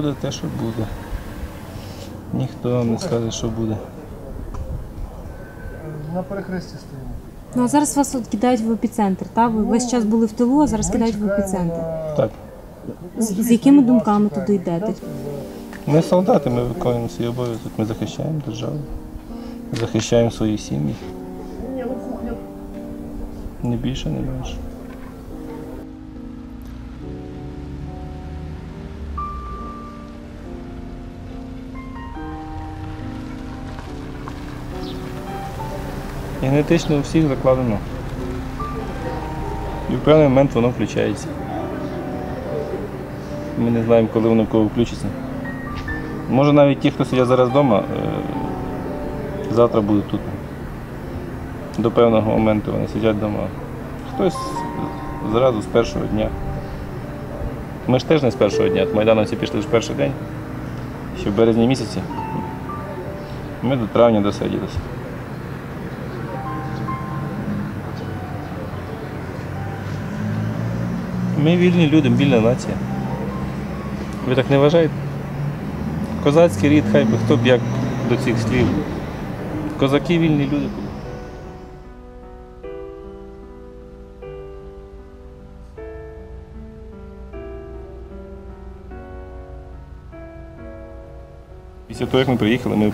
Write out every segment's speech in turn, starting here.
буде те, що буде. Ніхто вам не скаже, що буде. На перехресті стоїмо. Ну а зараз вас от кидають в епіцентр, та? Ви весь час були в тилу, а зараз Ми кидають в епіцентр. Так. З, з якими думками туди йдете? Ми солдати, ми виконуємо свій обов'язок, ми захищаємо державу, захищаємо свої сім'ї. Не більше, не менше. Генетично у всіх закладено. І в певний момент воно включається. Ми не знаємо, коли воно в кого включиться. Може навіть ті, хто сидять зараз вдома, е, завтра будуть тут. До певного моменту вони сидять вдома. Хтось зразу з першого дня. Ми ж теж не з першого дня. Майдановці пішли ж перший день, ще в березні місяці. Ми до травня досиділися. Ми вільні люди, вільна нація. Ви так не вважаєте? Козацький рід, хай би хто б як до цих слів. Козаки вільні люди. Після того, як ми приїхали, ми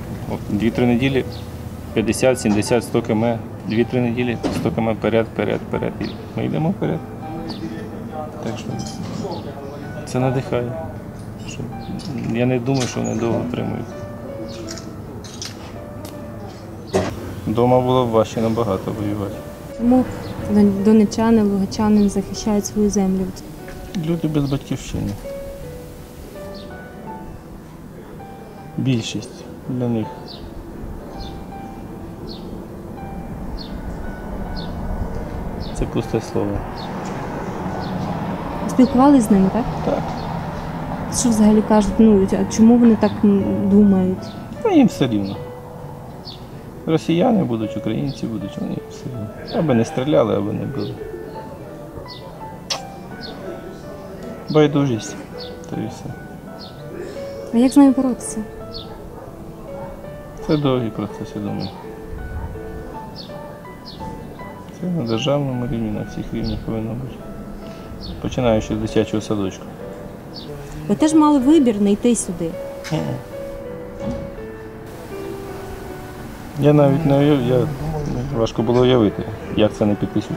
2-3 неділі 50, 70, 100 км, 2-3 неділі 100 км вперед, вперед, вперед. Ми йдемо вперед. Так що це надихає. Що Я не думаю, що вони довго тримають. Дома було важче набагато воювати. Чому дон- донечани, лугачани захищають свою землю? Люди без батьківщини. Більшість для них. Це пусте слово. Спілкувалися з ними, так? Так. Що взагалі кажуть? Ну а чому вони так думають? Ну, їм все рівно. Росіяни будуть, українці будуть, вони все рівно. Аби не стріляли, аби не били. Байдужість. Та і все. А як з ними боротися? Це довгий процес, я думаю. Це на державному рівні, на всіх рівнях повинно бути. Починаючи з дитячого садочку. Ви теж мали вибір не йти сюди. Я навіть не уяв, я важко було уявити, як це не піти сюди.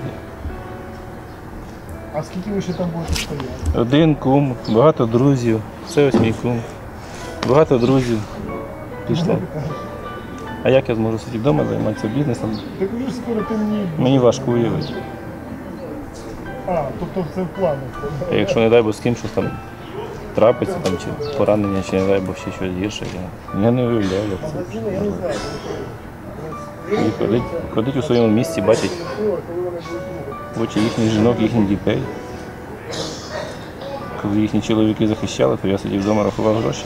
А скільки ви ще там будете стояти? Один кум, багато друзів, це ось мій кум. Багато друзів пішло. А як я зможу сидіти вдома, займатися бізнесом? Так вже скоро темніє. Мені важко уявити. А, тобто це в планах. Якщо не дай Бог з ким щось там трапиться, там, чи поранення, чи не дай Бог ще щось гірше, я, я не уявляю, як це. І ходить, ходить у своєму місці, бачить очі їхніх жінок, їхніх дітей. Коли їхні чоловіки захищали, то я сидів вдома, рахував гроші.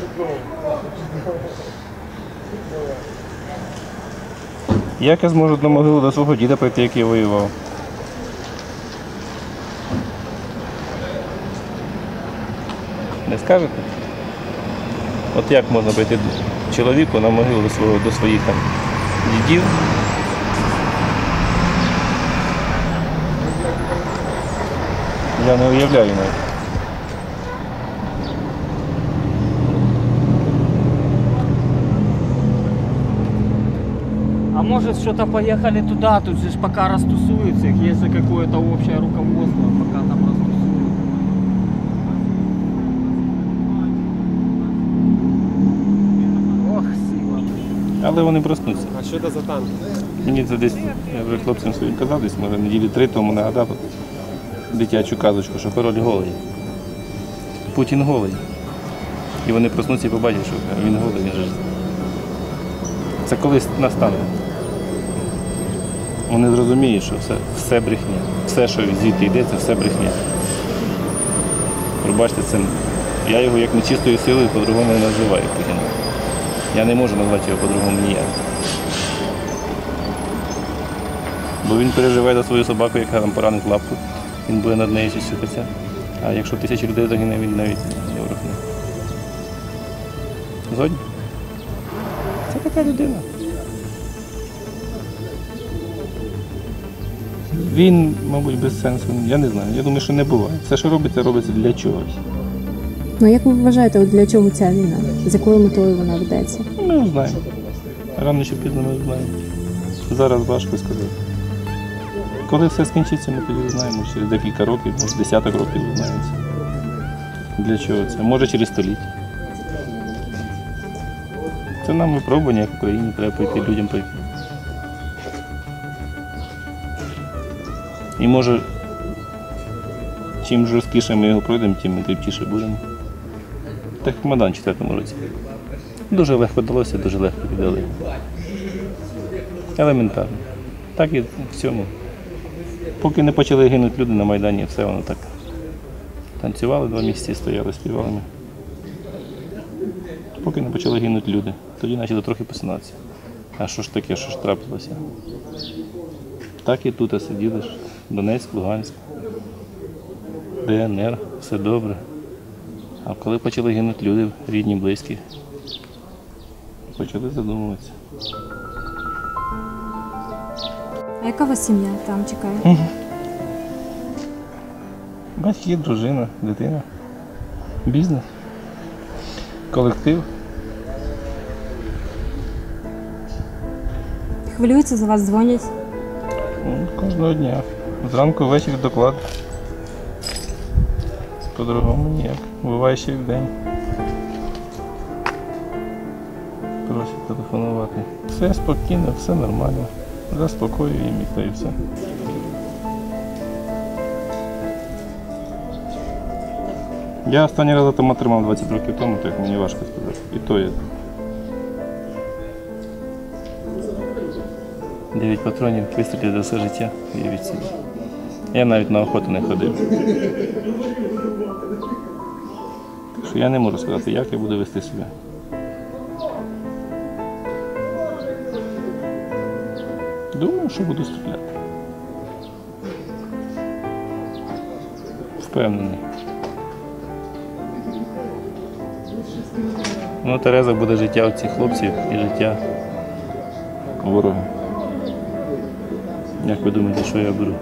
Як я зможу до могили до свого діда прийти, як я воював? Не скажете? От як можна прийти чоловіку на могилу до, свого, до своїх там дідів? Я не уявляю навіть. А может что-то поехали туда, тут же ж пока растусуются, их если какое-то общее руководство, пока там Але вони проснуться. А що це за танк? Мені це десь, я вже хлопцям своїм казав, десь може неділі три тому нагадав дитячу казочку, що король голий. Путін голий. І вони проснуться і побачать, що він голий, він же. Це колись настане. Вони зрозуміють, що все, все брехня. Все, що звідти йде, це все брехня. Пробачте, це я його як нечистою силою по-другому не називаю Путіна. Я не можу назвати його по-другому ніяк. Бо він переживає за свою собаку, яка там поранить лапку. Він буде над нею сюсюкатися. А якщо тисячі людей загине, він навіть не врахне. Згодні? Це така людина. Він, мабуть, без сенсу. Я не знаю. Я думаю, що не буває. Все, що робиться, робиться для чогось. Ну як ви вважаєте, от для чого ця війна? З якою метою вона ведеться? Ну, Ми узнаємо. Рано чи пізно ми узнаємо. Зараз важко сказати. Коли все скінчиться, ми тоді узнаємо. Через декілька років, може десяток років узнається. Для чого це? Може через століття. Це нам випробування, як в Україні, треба пройти людям пройти. І може, чим жорсткіше ми його пройдемо, тим ми кріпчіше будемо. Так як в четвертому році. Дуже легко далося, дуже легко віддали. Елементарно. Так і в цьому. Поки не почали гинути люди на Майдані, все воно так. Танцювали два місяці, стояли, співали. Поки не почали гинути люди. Тоді почали трохи посинатися. А що ж таке, що ж трапилося? Так і тут сиділи. Донецьк, Луганськ, ДНР, все добре. А коли почали гинути люди, рідні, близькі, почали задумуватися. А яка у вас сім'я там чекає? Батьки, дружина, дитина, бізнес, колектив. Хвилюються за вас, дзвонять. Ну, Кожного дня. Зранку ввечері доклад. По-другому ніяк. Буває ще в день. Просять телефонувати. Все спокійно, все нормально. Заспокоюємо їм і то і все. Я останній раз автомат тримав 20 років тому, так мені важко сказати. І то я. 9 патронів вистрілів за все життя. Я навіть на охоту не ходив. Так що я не можу сказати, як я буду вести себе. Думаю, що буду стріляти. Впевнений. Ну, Тереза буде життя цих хлопців і життя ворога. Як ви думаєте, що я беру?